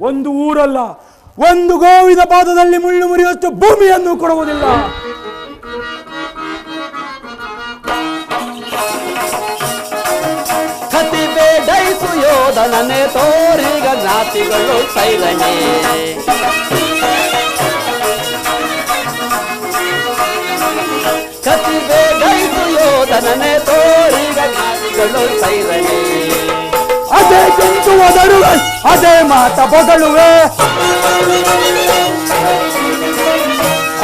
ಒಂದು ಊರಲ್ಲ, ಒಂದು ಗೋವಿನ ಪಾದದಲ್ಲಿ ಮುಳ್ಳು ಮುರಿಯುವಷ್ಟು ಭೂಮಿಯನ್ನು ಕೊಡುವುದಿಲ್ಲ. ಯೋಧನನೆ ತೋರಿಗ ಜ್ಞಾತಿಗಳು ಸೈರಣೆ ಕತಿ ಬೇಡೈಸು ಯೋಧನನೆ ತೋರಿಗ ಜ್ಞಾತಿಗಳು ಸೈರಣೆ ಅದೇ ಕೆಂಚು ಒದರುವೆ ಅದೇ ಮಾತ ಬೊಗಳುವೆ.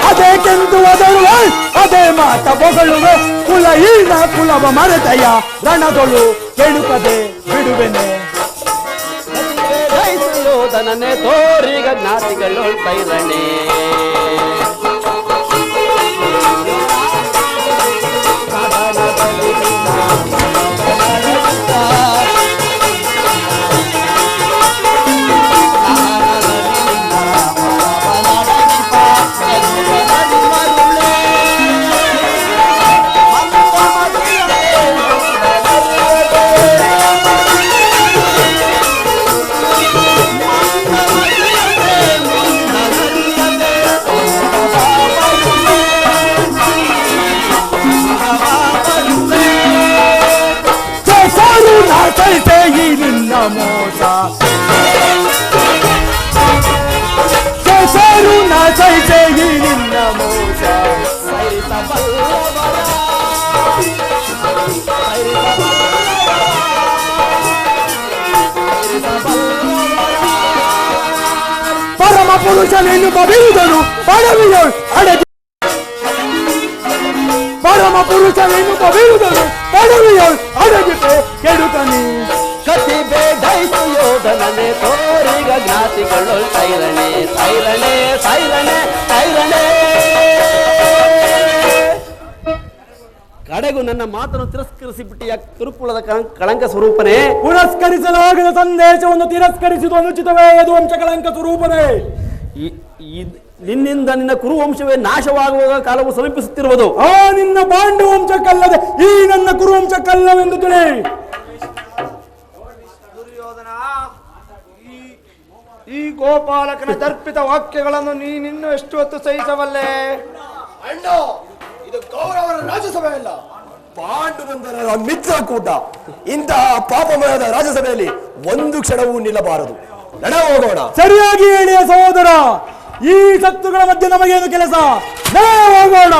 ಅದೇ ಕೆಂದು ಒದರುವೆ ಅದೇ ಮಾತ ಬೊಗಳುವೆ. ಕುಲ ಈನ ಕುಲವ ಮರೆತಯ ರಣದೊಳು ಕೆಡುಕದೆ ಬಿಡುವೆನೆ. ಕತಿ ಬೇಡೈಸು ಯೋಧನನೆ ತೋರಿಗ ಜ್ಞಾತಿಗಳು ಪುರುಷನೆನ್ನು ಬಬಿರುದನು ಪಡವಿಯೋಳು ಅಡಗಿ ಪರಮ ಪುರುಷನೆನ್ನು ಬಬಿರುದನು ಪಡವಿಯೋಳು ಅಡಗಿತೆ ಕೆಡುಕನಿ ಕತಿ ಬೇಡೈತು ಯೋಧನನೆ ತೋರಿಗ ಜ್ಞಾತಿಗಳು ಸೈರಣೆ ಸೈರಣೆ ಸೈರಣೆ ಸೈರಣೆ ಕಡೆಗೂ ನನ್ನ ಮಾತನ್ನು ತಿರಸ್ಕರಿಸಿ ಬಿಟ್ಟಿಯ ತಿರುಪುಳದ ಕಳಂಕ ಸ್ವರೂಪನೇ? ಪುರಸ್ಕರಿಸಲಾಗದ ಸಂದೇಶವನ್ನು ತಿರಸ್ಕರಿಸಿದ ಅನುಚಿತವೇ ಅದು ವಂಶ ಕಳಂಕ ಸ್ವರೂಪನೇ. ನಿನ್ನಿಂದ ನಿನ್ನ ಕುರುವಂಶವೇ ನಾಶವಾಗುವ ಕಾಲವು ಸಮೀಪಿಸುತ್ತಿರುವುದು. ಆ ನಿನ್ನ ಪಾಂಡು ವಂಶಕ್ಕಲ್ಲದೆ ಈ ನನ್ನ ಕುರುವಂಶಕ್ಕಲ್ಲವೆಂದು ತಿಳಿ ದುರ್ಯೋಧನ ಈ- ಈ ಗೋಪಾಲಕನ ದರ್ಪಿತ ವಾಕ್ಯಗಳನ್ನು ನೀನಿನ್ನು ಎಷ್ಟು ಹೊತ್ತು ಸಹಿಸಬಲ್ಲೆ? ಅಣ್ಣ ಇದು ಕೌರವರ ರಾಜ್ಯಸಭೆಯಲ್ಲ. ಮಿತ್ರ ಕೂಟ ಇಂತಹ ಪಾಪಮಯದ ರಾಜ್ಯಸಭೆಯಲ್ಲಿ ಒಂದು ಕ್ಷಣವೂ ನಿಲ್ಲಬಾರದು. ನಡ ಹೋಗೋಣ. ಸರಿಯಾಗಿ ಹೇಳಿಯ ಸಹೋದರ ಈ ಸತ್ತುಗಳ ಮಧ್ಯೆ ನಮಗೇನು ಕೆಲಸ? ನಡೆ ಹೋಗೋಣ.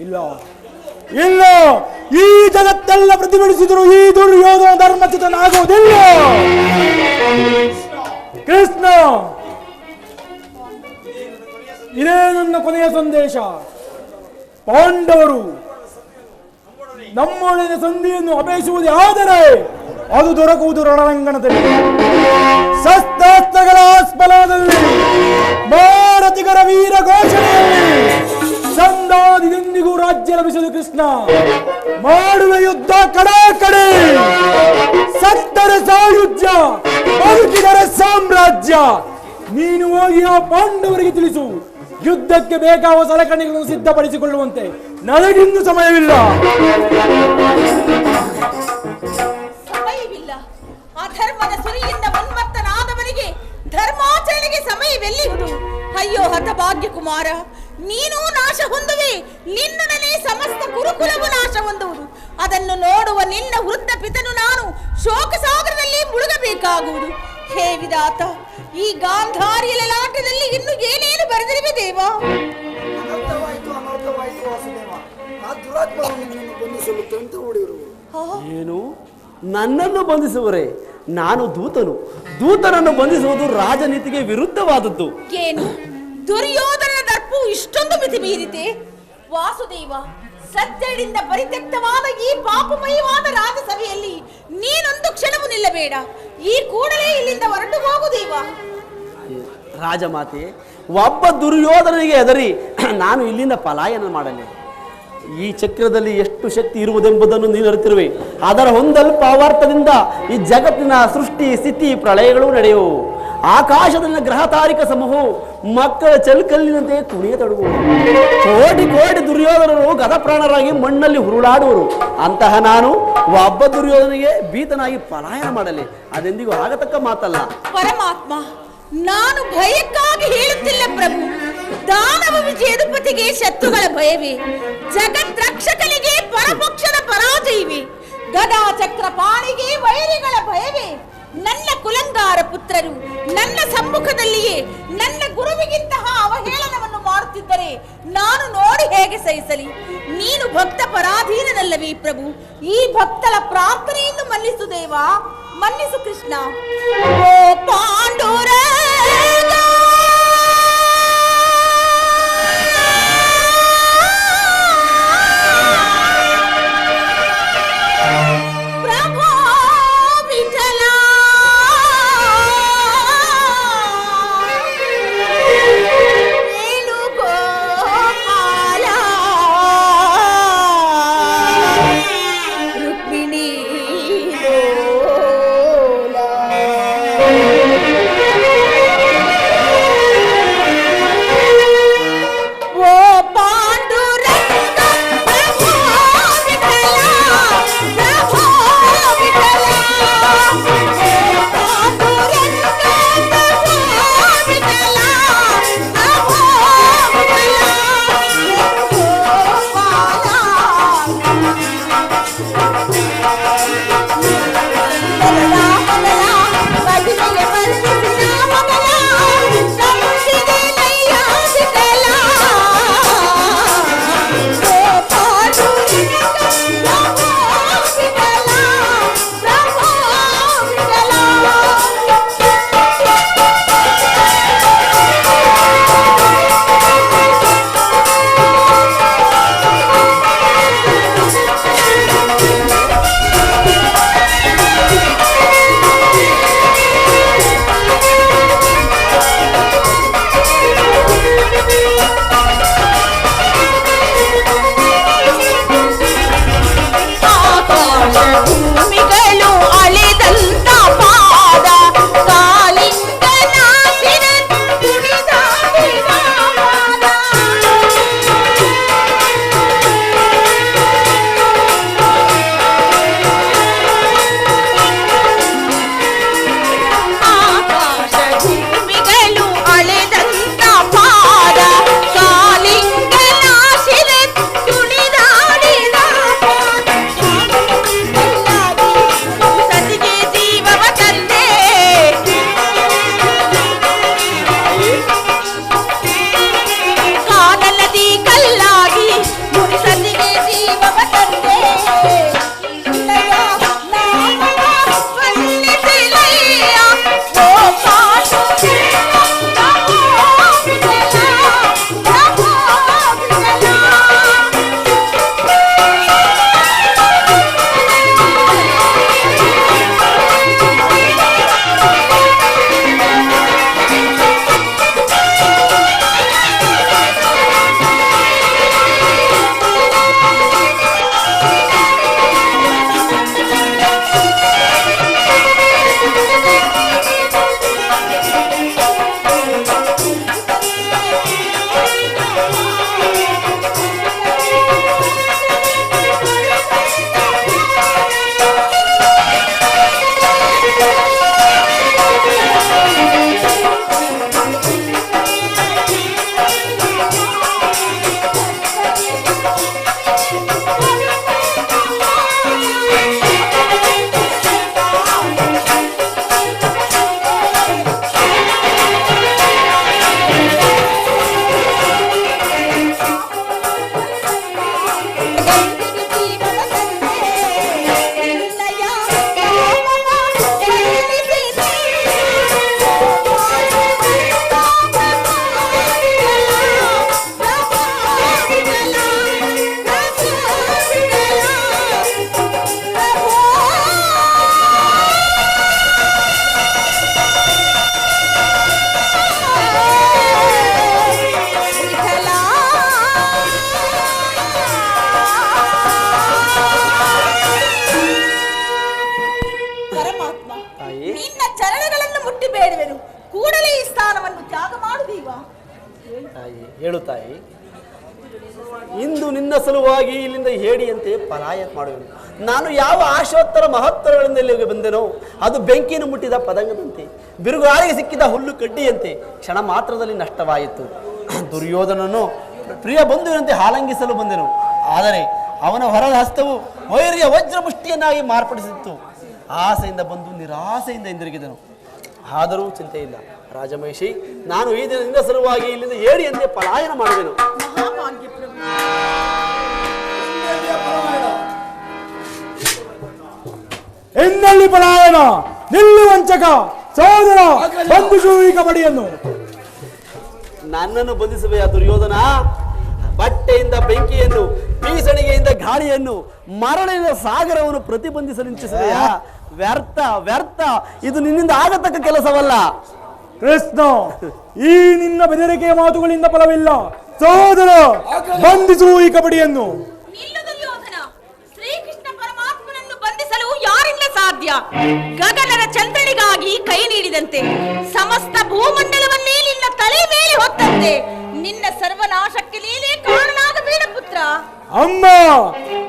ಇಲ್ಲ. ಇಲ್ಲ. ಈ ಜಗತ್ತೆಲ್ಲ ಪ್ರತಿಭಟಿಸಿದ್ರು ಈ ದುರ್ಯೋಧನ ಧರ್ಮಚ್ಯುತನಾಗುವುದಿಲ್ಲ ಕೃಷ್ಣ. ಇದೇ ನನ್ನ ಕೊನೆಯ ಸಂದೇಶ. ಪಾಂಡವರು ನಮ್ಮೊಳಗಿನ ಸಂಧಿಯನ್ನು ಅಪೇಕ್ಷಿಸುವುದೇ ಆದರೆ ಅದು ದೊರಕುವುದು ರಣರಂಗಣದಲ್ಲಿ. ಶಸ್ತ್ರಾಸ್ತ್ರಗಳ ಆಸ್ಪಲದಲ್ಲಿ ಭಾರತಿಗರ ವೀರ ಘೋಷಣೆಯಲ್ಲಿ. ಸಂದಾದಿದೆಂದಿಗೂ ರಾಜ್ಯ ಲಭಿಸದು ಕೃಷ್ಣ. ಮಾಡುವ ಯುದ್ಧ ಕಡೆ ಕಡೆ. ಸತ್ತರೆ ಸಾಯುಜ್ಯ, ಬದುಕಿದರೆ ಸಾಮ್ರಾಜ್ಯ. ನೀನು ಹೋಗಿ ಆ ಪಾಂಡವರಿಗೆ ತಿಳಿಸು. ಯುದ್ಧಕ್ಕೆ ಬೇಕಾಗುವ ಸಲಕರಣೆಗಳನ್ನು ಸಿದ್ಧಪಡಿಸಿಕೊಳ್ಳುವಂತೆ. ನನಗಿಂದು ಸಮಯವಿಲ್ಲ. ಸಮಯವಿಲ್ಲ. ಅಧರ್ಮದ ಸುರಿಯಿಂದ ಧರ್ಮಾಚರಣೆಗೆ ಸಮಯವೆಲ್ಲಿ ಅಯ್ಯೋ ಹತಭಾಗ್ಯ ಕುಮಾರ ನೀನು ನಾಶ ಹೊಂದುವೆ. ನಿನ್ನೊಡನೆ ಸಮಸ್ತ ಗುರುಕುಲವು ನಾಶ ಹೊಂದುವುದು. ಅದನ್ನು ನೋಡುವ ನಿನ್ನ ವೃದ್ಧ ಪಿತನು ನಾನು ಶೋಕ ಸಾಗರದಲ್ಲಿ ಮುಳುಗಬೇಕಾಗುವುದು. ಹೇ ವಿಧಾತ ಈ ಗಾಂಧಾರಿಯ ಲಲಾಟದಲ್ಲಿ ಇನ್ನು ಏನೇನು ಬರೆದಿರುವೆ ದೇವ? ಏನು? ನನ್ನನ್ನು ಬಂಧಿಸುವರೆ ನಾನು ದೂತನು. ದೂತನನ್ನು ಬಂಧಿಸುವುದು ರಾಜನೀತಿಗೆ ವಿರುದ್ಧವಾದದ್ದು. ಏನು? ದುರ್ಯೋಧನ ದರ್ಪು ಇಷ್ಟೊಂದು ಮಿತಿ ಮೀರಿದೆ ವಾಸುದೇವ ಸಜ್ಜಡಿಂದ ಪರಿತ್ಯಕ್ತವಾದ ಈ ಪಾಪಮಯವಾದ ರಾಜಸಭೆಯಲ್ಲಿ ನೀನೊಂದು ಕ್ಷಣವು ನಿಲ್ಲಬೇಡ. ಈ ಕೂಡಲೇ ಇಲ್ಲಿಂದ ಹೊರಟು ಹೋಗು ದೇವ. ರಾಜಮಾತೆ ಒಬ್ಬ ದುರ್ಯೋಧನಿಗೆ ಹೆದರಿ ನಾನು ಇಲ್ಲಿಂದ ಪಲಾಯನ ಮಾಡಲಿ. ಈ ಚಕ್ರದಲ್ಲಿ ಎಷ್ಟು ಶಕ್ತಿ ಇರುವುದೆಂಬುದನ್ನು ನೀನು ಅರಿತಿರುವೆ. ಅದರ ಹೊಂದಲ್ಪ ಅವಾರ್ಥದಿಂದ ಈ ಜಗತ್ತಿನ ಸೃಷ್ಟಿ, ಸ್ಥಿತಿ, ಪ್ರಳಯಗಳು ನಡೆಯುವು ಆಕಾಶದಲ್ಲಿನ ಗ್ರಹ ತಾರಿಕ ಸಮೂಹವು ಮಕ್ಕಳ ಚಲ್ಕಲ್ಲಿನಂತೆ ಕುಣಿಯತೊಡಗುವುದು ಕೋಟಿ ಕೋಟಿ ದುರ್ಯೋಧನರು ಗದಪ್ರಾಣರಾಗಿ ಮಣ್ಣಲ್ಲಿ ಹುರುಳಾಡುವರು. ಅಂತಹ ನಾನು ಒಬ್ಬ ದುರ್ಯೋಧನಿಗೆ ಭೀತನಾಗಿ ಪಲಾಯನ ಮಾಡಲಿ. ಅದೆಂದಿಗೂ ಆಗತಕ್ಕ ಮಾತಲ್ಲ. ಪರಮಾತ್ಮ, ನಾನು ಭಯಕ್ಕಾಗಿ ಹೇಳುತ್ತಿಲ್ಲ ಪ್ರಭು. ದಾನವ ವಿಜಯದುಪತಿಗೆ ಶತ್ರುಗಳ ಭಯವೇ. ಜಗತ್ ರಕ್ಷಕನಿಗೆ ಪರಪಕ್ಷದ ಪರಾಜಯವೇ. ಗದಾ ಚಕ್ರಪಾಣಿಗೆ ವೈರಿಗಳ ಭಯವೇ. ನನ್ನ ಕುಲಂಗಾರ ಪುತ್ರರು, ನನ್ನ ಸಮ್ಮುಖದಲ್ಲಿಯೇ, ನನ್ನ ಗುರುವಿಗಿಂತಹ ಅವಹೇಳನವನ್ನು ಮಾಡುತ್ತಿದ್ದರೆ ನಾನು ನೋಡಿ ಹೇಗೆ ಸಹಿಸಲಿ? ನೀನು ಭಕ್ತ ಪರಾಧೀನನಲ್ಲವೇ ಪ್ರಭು. ಈ ಭಕ್ತಳ ಪ್ರಾರ್ಥನೆಯನ್ನು ಮನ್ನಿಸು ದೇವ. ಮನ್ನಿಸು ಕೃಷ್ಣ. ಓ ಹೇಳು ತಾಯಿ ಇಂದು ನಿನ್ನ ಸಲುವಾಗಿ ಇಲ್ಲಿಂದ ಹೇಡಿಯಂತೆ ಪಲಾಯನ ಮಾಡುವೆನು. ನಾನು ಯಾವ ಆಶೋತ್ತರ ಮಹತ್ತರಗಳಿಂದ ಇಲ್ಲಿಗೆ ಬಂದೆನೋ, ಅದು ಬೆಂಕಿಯನ್ನು ಮುಟ್ಟಿದ ಪದಂಗದಂತೆ, ಬಿರುಗಾಳಿಗೆ ಸಿಕ್ಕಿದ ಹುಲ್ಲು ಕಡ್ಡಿಯಂತೆ, ಕ್ಷಣ ಮಾತ್ರದಲ್ಲಿ ನಷ್ಟವಾಯಿತು. ದುರ್ಯೋಧನನು ಪ್ರಿಯ ಬಂಧುವಿನಂತೆ ಹಾಲಂಗಿಸಲು ಬಂದೆನು. ಆದರೆ ಅವನ ಹೊರದ ಹಸ್ತವು ವೈರ್ಯ ವಜ್ರ ಮುಷ್ಟಿಯನ್ನಾಗಿ ಮಾರ್ಪಡಿಸಿತ್ತು. ಆಸೆಯಿಂದ ಬಂದು ನಿರಾಸೆಯಿಂದ ಹಿಂದಿರುಗಿದನು. ಆದರೂ ಚಿಂತೆ ಇಲ್ಲ. ರಾಜಮಹಿಷಿ ನಾನು ಈ ದಿನದಿಂದ ಸಲುವಾಗಿ ಇಲ್ಲಿಂದ ಏಡಿಯಂತೆ ಪಲಾಯನ ಮಾಡಿದೆನು. ಮಹಾಭಾಗ್ಯ ಪ್ರಭು ಹಿಂದೆಲ್ಲಿಯ ಪಲಾಯನ? ಎನ್ನಲ್ಲಿ ಪಲಾಯನ. ನಿಲ್ಲು ವಂಚಕ ಸೋದರ ಬಂಧಿಸು ಈ ಕಬಡಿಯನ್ನು ನನ್ನನ್ನು ಬಂಧಿಸುವೆಯ ದುರ್ಯೋಧನ. ಬಟ್ಟೆಯಿಂದ ಬೆಂಕಿಯನ್ನು ಬೀಸಣಿಗೆಯಿಂದ ಗಾಳಿಯನ್ನು ಮರಳಿನ ಸಾಗರವನ್ನು ಪ್ರತಿಬಂಧಿಸಲು ನಿಂತಿಸುವೆಯಾ ವ್ಯರ್ಥ ವ್ಯರ್ಥ. ಇದು ನಿನ್ನಿಂದ ಆಗತಕ್ಕ ಕೆಲಸವಲ್ಲ. ಕೃಷ್ಣ ಈ ನಿನ್ನ ಬೆದರಿಕೆಯ ಮಾತುಗಳಿಂದ ಫಲವಿಲ್ಲ. ಸಹೋದರ ಬಂಧಿಸು ಈ ಕಬಡ್ಡಿಯನ್ನು. ಪರಮಾತ್ಮನನ್ನು ಬಂಧಿಸಲು ಯಾರಿಂದ ಸಾಧ್ಯ? ಗಗನದ ಚಂದ್ರನಿಗಾಗಿ ಕೈ ನೀಡಿದಂತೆ ಸಮಸ್ತ ಭೂಮಂಡಲವನ್ನೇ ನಿನ್ನ ತಲೆ ಮೇಲೆ ಹೊತ್ತಂತೆ. ನಿನ್ನ ಸರ್ವನಾಶಕ್ಕೆ ನೀನೇ ಕಾರಣನಾಗಬೇಡ ಪುತ್ರ ಅಮ್ಮ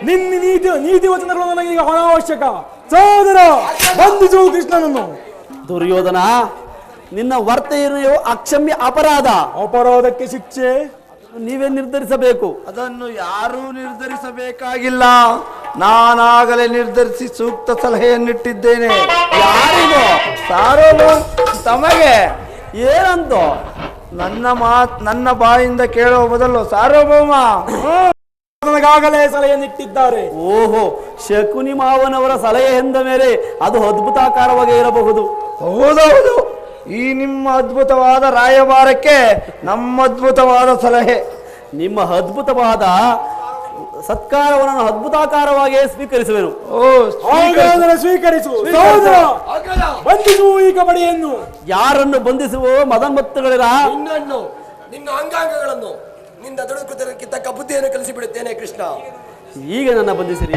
ನಿನ್ನ ನೀತಿ ನೀತಿ ವಚನಗಳು ನನಗೆ ಅನಾವಶ್ಯಕ. ಸಹೋದರ ಬಂಧಿಸು ಕೃಷ್ಣನನ್ನು ದುರ್ಯೋಧನ ನಿನ್ನ ವರ್ತನೆಯು ಅಕ್ಷಮ್ಯ ಅಪರಾಧ. ಅಪರಾಧಕ್ಕೆ ಶಿಕ್ಷೆ. ನೀವೇ ನಿರ್ಧರಿಸಬೇಕು. ಅದನ್ನು ಯಾರೂ ನಿರ್ಧರಿಸಬೇಕಾಗಿಲ್ಲ. ನಾನಾಗಲೇ ನಿರ್ಧರಿಸಿ ಸೂಕ್ತ ಸಲಹೆಯನ್ನಿಟ್ಟಿದ್ದೇನೆ. ಯಾರಿಗೋ? ಸಾರೋಲು ತಮಗೆ. ಏನಂತೋ? ನನ್ನ ಮಾತ್ ನನ್ನ ಬಾಯಿಂದ ಕೇಳುವ ಬದಲು ಸಾರ್ವಭೌಮ. ನನಗಾಗಲೇ ಸಲಹೆಯನ್ನಿಟ್ಟಿದ್ದಾರೆ. ಓಹೋ ಶಕುನಿ ಮಾವನವರ ಸಲಹೆ ಎಂದ ಮೇಲೆ ಅದು ಅದ್ಭುತಾಕಾರವಾಗಿ ಇರಬಹುದು. ಹೌದೌದು. ಈ ನಿಮ್ಮ ಅದ್ಭುತವಾದ ರಾಯಭಾರಕ್ಕೆ ನಮ್ಮ ಅದ್ಭುತವಾದ ಸಲಹೆ. ನಿಮ್ಮ ಅದ್ಭುತವಾದ ಸತ್ಕಾರವನ್ನು ಅದ್ಭುತಾಕಾರವಾಗಿ ಸ್ವೀಕರಿಸುವೆನು. ಓ ಹಾಗಾದರೆ ಸ್ವೀಕರಿಸು. ಸಹೋದರ ಬಂಧಿಸು ಈ ಕಬಡಿಯನ್ನು. ಯಾರನ್ನು ಬಂಧಿಸುವೋ ಮದನ್ಮತ್ತುಗಳಿರ ನಿನ್ನನ್ನು ನಿನ್ನ ಅಂಗಾಂಗಗಳನ್ನು. ದುಡುಕುತನಕ್ಕೆ ತಕ್ಕ ಬುದ್ಧಿಯನ್ನು ಕಲಿಸಿಬಿಡುತ್ತೇನೆ ಕೃಷ್ಣ. ಈಗ ನನ್ನ ಬಂಧಿಸಿರಿ.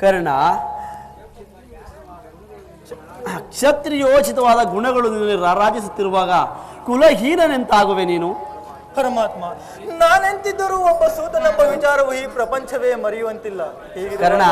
ಕರ್ಣ ಕ್ಷತ್ರಿಯೋಚಿತವಾದ ಗುಣಗಳು ನಿನ್ನಲ್ಲಿ ರಾರಾಜಿಸುತ್ತಿರುವಾಗ ಕುಲಹೀನನೆಂತಾಗುವೆ ನೀನು? ಪರಮಾತ್ಮ ನಾನೆಂತಿದ್ದರೂ ಒಬ್ಬ ಸೂತನೊಬ್ಬ ವಿಚಾರವು ಈ ಪ್ರಪಂಚವೇ ಮರೆಯುವಂತಿಲ್ಲ. ಕರ್ಣ